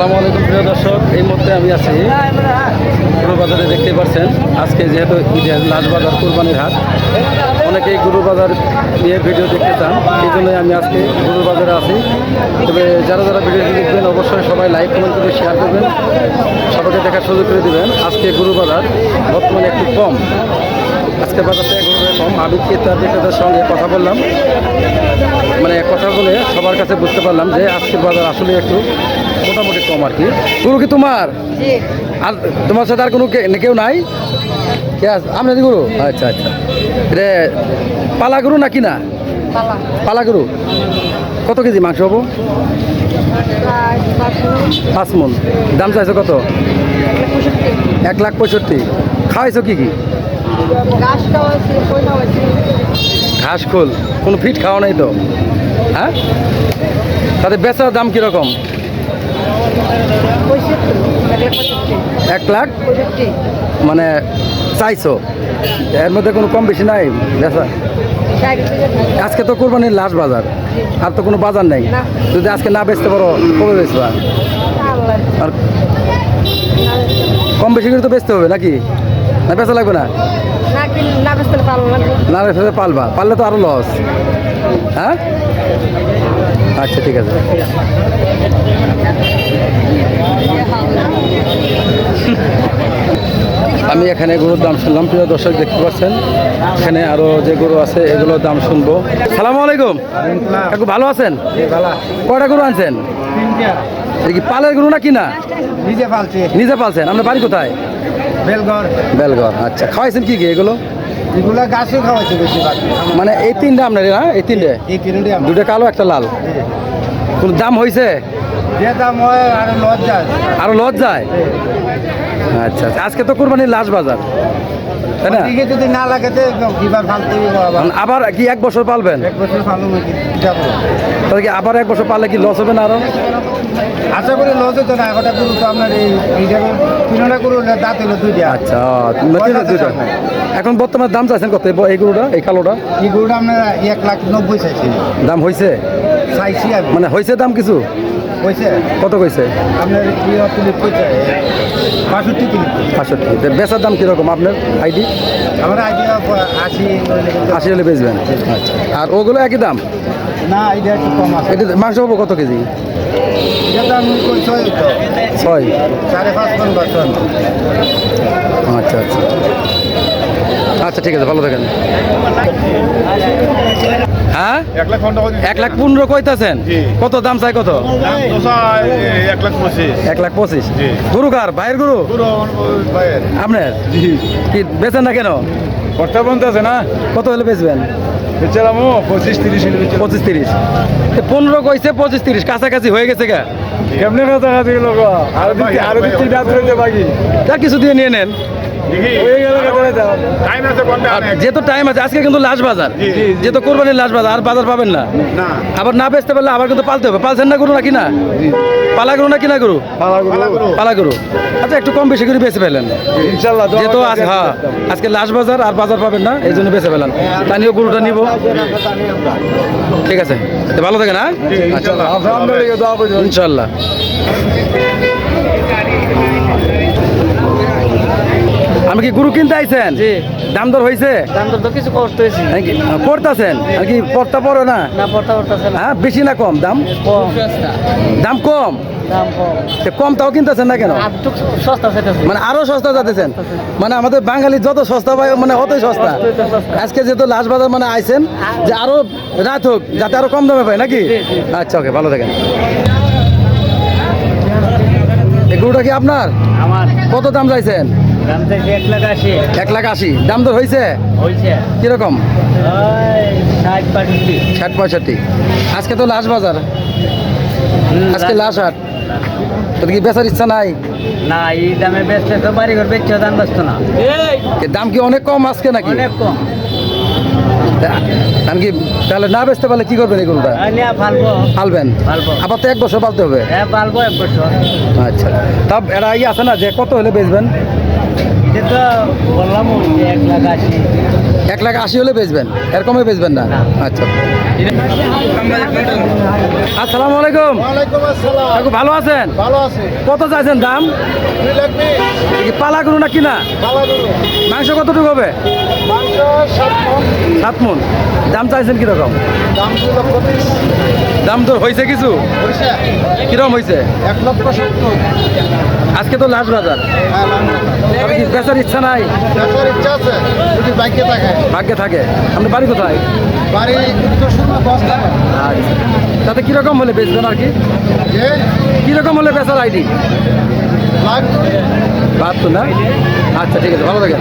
আসসালামু আলাইকুম, প্রিয় দর্শক। এই মুহূর্তে আমি আছি গরু বাজারে দেখতে পাচ্ছেন আজকে যেহেতু ঈদের লাশ কোরবানির হাট, অনেকেই গরু বাজার নিয়ে ভিডিও দেখতে চান, এই জন্যই আমি আজকে গরু বাজারে আছি। তবে যারা যারা ভিডিওটি দেখবেন, অবশ্যই সবাই লাইক, কমেন্ট করে শেয়ার করবেন, সবাইকে দেখার সুযোগ করে দেবেন। আজকে গরু বাজার বর্তমানে একটু কম। আজকে বাজারটা কম আমি ক্রেতা বিক্রেতার সঙ্গে কথা বললাম মানে কথা বলে সবার কাছে বুঝতে পারলাম যে আজকের বাজার আসলে একটু মোটামুটি কম আর কি। গুরু কি তোমার? আর তোমার সাথে আর কোনো কেউ নাই? কে আপনাদের গরু? আচ্ছা আচ্ছা। রে পালা গুরু নাকি না? পালা। পালা গরু? কত কেজি মাংস হব প্রায় পাঁচশো পাঁচ মন। দাম চাইছো কত? এক লাখ পঁয়ষট্টি। খাওয়াইছো কি কি? ঘাস খোল কোনো ফিট খাওয়া নাই তো? হ্যাঁ? তাতে বেচার দাম কীরকম? এক লাখ? মানে চাইছো? এর মধ্যে কোনো কম বেশি নাই বেচা আজকে তো কোরবানির লাস্ট বাজার। আর তো কোনো বাজার নেই। যদি আজকে না বেচতে পারো কবে বেচবা? আর কম বেশি করে তো বেচতে হবে নাকি? না বেচা লাগবে না? না বেচতে পালবা পারলে তো আরও লস হ্যাঁ? আচ্ছা ঠিক আছে। আমি এখানে গরুর দাম শুনলাম প্রিয় দর্শক দেখতে পাচ্ছেন। এখানে আরও যে গরু আছে এগুলোর দাম শুনব। সালাম আলাইকুম। কাকু ভালো আছেন? কয়টা গরু আনছেন? পালের গরু না কিনা? নিজে পালছে। নিজে পালছেন আপনার বাড়ি কোথায়? বেলগড়। বেলগড় আচ্ছা। খাওয়াইছেন কি কি এগুলো? এগুলা গাছও খাওয়াইছে বেশিরভাগ। মানে এই তিনটা আপনার না এই তিনটে? এই তিনটে দুটো কালো একটা লাল? কোন দাম হয়েছে যে দাম হয় লজ যায় আরও লজ যায় আচ্ছা আচ্ছা। আজকে তো কোরবানির লাশ বাজার। তাই না? যদি না লাগে তো কিবার ফালতে আবার। এখন কি এক বছর পালবেন? এক বছর তাহলে কি আবার এক বছর পারলে কি লস হবে না আরও? আশা করি লজ হতো না একটা গরু তো আপনার এই এইটা তিনটা গরু দাঁত হলো দুইটা। আচ্ছা দুইটা। এখন বর্তমানে দাম চাইছেন কত? এই গরুটা এই কালোটা? এই গরুটা আপনার এক লাখ নব্বই চাইছি। দাম হয়েছে চাইছি মানে হয়েছে দাম কিছু? কইছে? কত কইছে? আপনার বাষট্টি পাঁচষট্টি তো বেচার দাম কীরকম? আপনার আইডি? আমার আইডিয়া আশি আশি হলে বেচবেন? আচ্ছা। আর ওগুলো একই দাম? না আইডিয়া একটু কম আছে। এটা মাংস হব কত কেজি? ছয় সাড়ে পাঁচ আচ্ছা আচ্ছা। আচ্ছা ঠিক আছে ভালো থাকেন। হ্যাঁ? এক লাখ পনেরো কইতাছেন। কত দাম চাই কত? এক লাখ পঁচিশ। গরু কার? ভাইয়ের গরু? আপনার? কি বেচেন না কেন? খরচা বন্ধ আছে না? কত হলে বেচবেন? পঁচিশ তিরিশ পঁচিশ তিরিশ। পনেরো কইছে পঁচিশ তিরিশ। কাছাকাছি হয়ে গেছে গা। কেমনে কাছাকাছি লোক আরও বাকি। তা কিছু দিয়ে নিয়ে নেন। হয়ে গেল টাইম আছে যেহেতু টাইম আছে আজকে কিন্তু লাস্ট বাজার। যেহেতু কোরবানির আর বাজার পাবেন না। আবার না বেচতে পারলে আবার কিন্তু পালতে হবে। পালছেন না গরু না? পালা গরু না কিনা গরু। পালা গরু। আচ্ছা একটু কম বেশি করে বেঁচে ফেলেন। যেহেতু হ্যাঁ আজকে লাস্ট বাজার আর বাজার পাবেন না এই জন্য বেঁচে ফেলেন। তা নিয়েও গরুটা নিব। ঠিক আছে। ভালো থাকেন হ্যাঁ? আচ্ছা। ইনশাল্লাহ আমি কি গরু কিনতে আইছেন? জি। দাম দর হয়েছে দাম দর তো কিছু কষ্ট হয়েছে নাকি পড়তাছেন? আর কি পড়তা পড়ো না? না পড়তে পড়তেছে না। হ্যাঁ বেশি না কম? দাম? কম। দাম কম? দাম কম। কম তাও কিনতেছেন না কেন? সস্তা মানে আরও সস্তা যাতেছেন মানে আমাদের বাঙালি যত সস্তা পায় মানে অতই সস্তা। আজকে যেহেতু লাস্ট বাজার মানে আইছেন যে আরও রাত হোক যাতে আরও কম দামে পায় নাকি? আচ্ছা ওকে ভালো থাকেন। এই গরুটা কি আপনার? আমার। কত দাম চাইছেন? এক লাখ আশি। দাম দর হয়েছে কীরকম? ষাট পঁয়ষট্টি। আজকে তো লাস্ট বাজার। আজকে লাস্ট হাট। তোর কি বেচার ইচ্ছা নাই? না এই দামে বেচলে তো বাড়ি ঘর বেচছে দাম বেচতো না। এ দাম কি অনেক কম আজকে নাকি? অনেক কম। তাহলে না বেচতে পারলে কি করবেন এই গরুটা? নিয়ে ফালবো। পালবেন পালবো। আবার তো এক বছর পালতে হবে? হ্যাঁ পালবো এক বছর। আচ্ছা। তা এরা ইয়ে আছে না যে কত হলে বেচবেন? যে তো বললাম এক লাখ আশি। এক লাখ আশি হলে বেচবেন? এর কমে বেচবেন না। আচ্ছা। আসসালামু আলাইকুম। কাকু ভালো আছেন? ভালো আছে। কত চাইছেন দাম? পালা করুন না? কিনা মাংস কতটুকু হবে? সাত মন। দাম চাইছেন কীরকম? দাম দু লক্ষ দাম তো হয়েছে কিছু? কীরকম হয়েছে এক লক্ষ সত্তর। আজকে তো লাস্ট বাজার। হ্যাঁ বেচার ইচ্ছা নাই? ইচ্ছা আছে যদি বাইকে থাকে। ভাগ্যে থাকে। আপনার বাড়ি কোথায়? বাড়ি উত্তর শূন্য দশ আচ্ছা। তাতে কীরকম হলে বেচবেন আর কি? কীরকম হলে বেচার আইডি? বাহাত্তর না? আচ্ছা ঠিক আছে ভালো থাকেন।